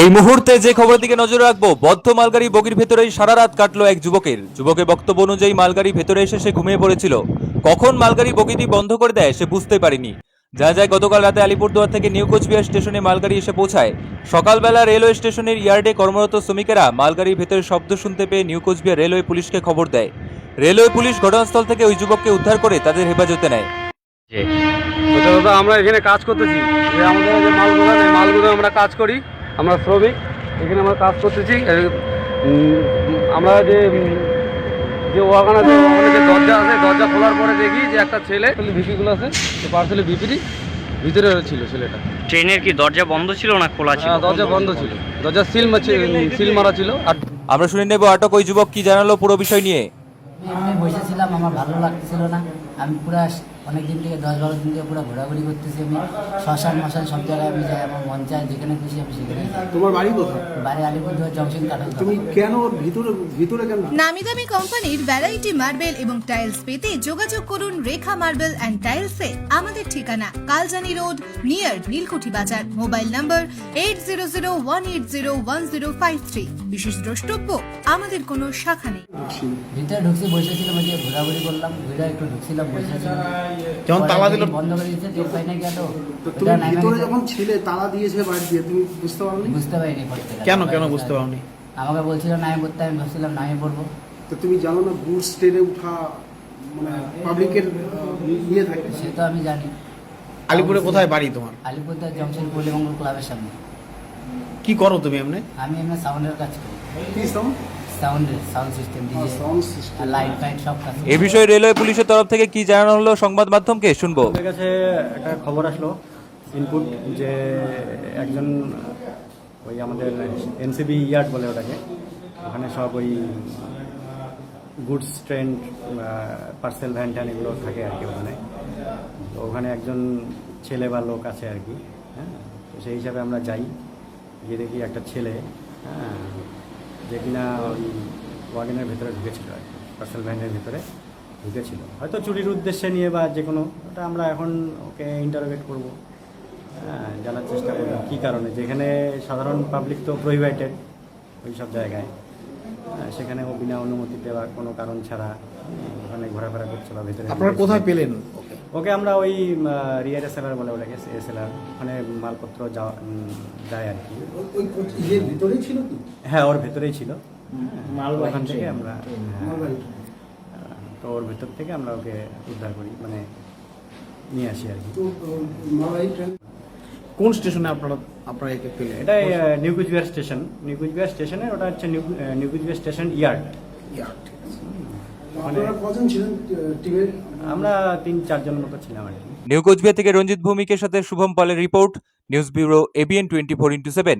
এই মুহূর্তে যে খবর দিকে নজর রাখব, বদ্ধ মালগাড়ি বগির ভেতরেই সারা রাত কাটলো এক যুবকের। যুবকের বক্তব্য অনুযায়ী মালগাড়ি ভেতরে এসে সে ঘুমিয়ে পড়েছিল। কখন মালগাড়ি বগিটি বন্ধ করে দেয় সে বুঝতে পারেনি। যা যায় গতকাল রাতে আলিপুরদুয়ার থেকে নিউ কোচবিহার স্টেশনে মালগাড়ি এসে পৌঁছায়। সকালবেলা রেলওয়ে স্টেশনের ইয়ার্ডে কর্মরত শ্রমিকেরা মালগাড়ির ভেতরে শব্দ শুনতে পেয়ে নিউ কোচবিহার রেলওয়ে পুলিশকে খবর দেয়। রেলওয়ে পুলিশ ঘটনাস্থল থেকে ওই যুবককে উদ্ধার করে তাদের হেফাজতে নেয়। আমরা এখানে কাজ করতেছি। আমরা কাজ করি। আমরা শ্রমিক এখানে আমরা কাজ করতেছি আমরা যে যে ওয়াগান আছে যে দরজা আছে দরজা খোলার পরে দেখি যে একটা ছেলে ভিপিগুলো আছে যে পার্সেলে ভিপিটি ভিতরে ছিল ছেলেটা। ট্রেনের কি দরজা বন্ধ ছিল না খোলা ছিল? হ্যাঁ, দরজা বন্ধ ছিল। দরজা সিল সিল মারা ছিল। আর আমরা শুনে নেব আটক ওই যুবক কি জানালো পুরো বিষয় নিয়ে। এমনি বসেছিলাম আমার ভালো লাগতেছিল না। আমি পুরো অনেক দিন থেকে দশ বারো দিন থেকে পুরো ঘোরাঘুরি করতেছি আমি। শ্মশান মশান সব জায়গায় আমি যাই আমার মন চায় যেখানে খুশি আমি সেখানে তোমার বাড়ি কোথায়? বাড়ি আলিপুরদুয়ার জংশন কাটল তুমি কেন ভিতরে ভিতরে কেন? নামি দামি কোম্পানির ভ্যারাইটি মার্বেল এবং টাইলস পেতে যোগাযোগ করুন রেখা মার্বেল অ্যান্ড টাইলসে আমাদের ঠিকানা কালজানি রোড নিয়ার নীলকুঠি বাজার। Mobile number eight zero zero one eight zero one zero five three বিশেষ দ্রষ্টব্য আমাদের কোনো শাখা নেই। ভিতরে ঢুকছি বসেছিলাম ঘোরাঘুরি করলাম। ঘুরে একটু ঢুকছিলাম বসেছিলাম যখন তালা দিল- বন্ধ করে দিচ্ছে টের পাই না গেল তো তুমি ভিতরে যখন ছিলে তালা দিয়েছে বাড়ি দিয়ে তুমি বুঝতে পারোনি? বুঝতে পারিনি কেন কেন বুঝতে পারোনি। আমাকে বলছিল নামে পড়তে আমি ভাবছিলাম নামে পড়ব। তো তুমি জানো না গুডস ট্রেনে উঠা মানে পাবলিকের ইয়ে থাকে। সে তো আমি জানি। আলিপুরে কোথায় বাড়ি তোমার? আলিপুরদুয়ার জংশন পল্লীমঙ্গল ক্লাবের সামনে। কি করো তুমি এমনি? আমি এমনি সাউন্ডের কাজ করি। কি সাউন্ড? করি। এ বিষয়ে রেলওয়ে পুলিশের তরফ থেকে কি জানানো হলো সংবাদ মাধ্যমকে? শুনব। আমাদের কাছে একটা খবর আসলো ইনপুট যে একজন ওই আমাদের এনসিবি ইয়ার্ড বলে ওটাকে ওখানে সব ওই গুডস ট্রেন পার্সেল ভ্যান ট্যান এগুলো থাকে আর কি ওখানে। তো ওখানে একজন ছেলে বা লোক আছে আর কি হ্যাঁ? তো সেই হিসাবে আমরা যাই গিয়ে দেখি একটা ছেলে হ্যাঁ? যে কিনা ওই ওয়াগনের ভেতরে ঢুকেছিল আর কি পার্সেল ভ্যানের ভেতরে ঢুকেছিল। হয়তো চুরির উদ্দেশ্যে নিয়ে বা যে কোনো ওটা আমরা এখন ওকে ইন্টারোগেট করব। হ্যাঁ জানার চেষ্টা করব কী কারণে। যেখানে সাধারণ পাবলিক তো প্রহিবাইটেড ওই সব জায়গায়। হ্যাঁ, সেখানে ও বিনা অনুমতিতে বা কোনো কারণ ছাড়া ওখানে ঘোরাফেরা করছে বা ভেতরে আপনারা কোথায় পেলেন? ওকে আমরা ওই রিয়ার এসএলআর বলে ওটাকে এসএলআর ওখানে মালপত্র যাওয়া যায় আর কি। ওই ভিতরেই ছিল কি? হ্যাঁ ওর ভেতরেই ছিল। হ্যাঁ, ওখান থেকে আমরা হ্যাঁ, তো ওর ভেতর থেকে আমরা ওকে উদ্ধার করি মানে নিয়ে আসি আর কি। ট্রেন? কোন স্টেশনে আপনারা আপনারা একে পেলেন? এটা new Coochbehar station. New Coochbehar স্টেশনে ওটা হচ্ছে new new Coochbehar station yard. ইয়ার ঠিক কজন ছিলেন টিমের? আমরা তিন চারজন মতো ছিলাম আর কি। নিউ কোচবিহার থেকে রঞ্জিত ভৌমিকের সাথে শুভম পালের report, news bureau ABN twenty four into seven.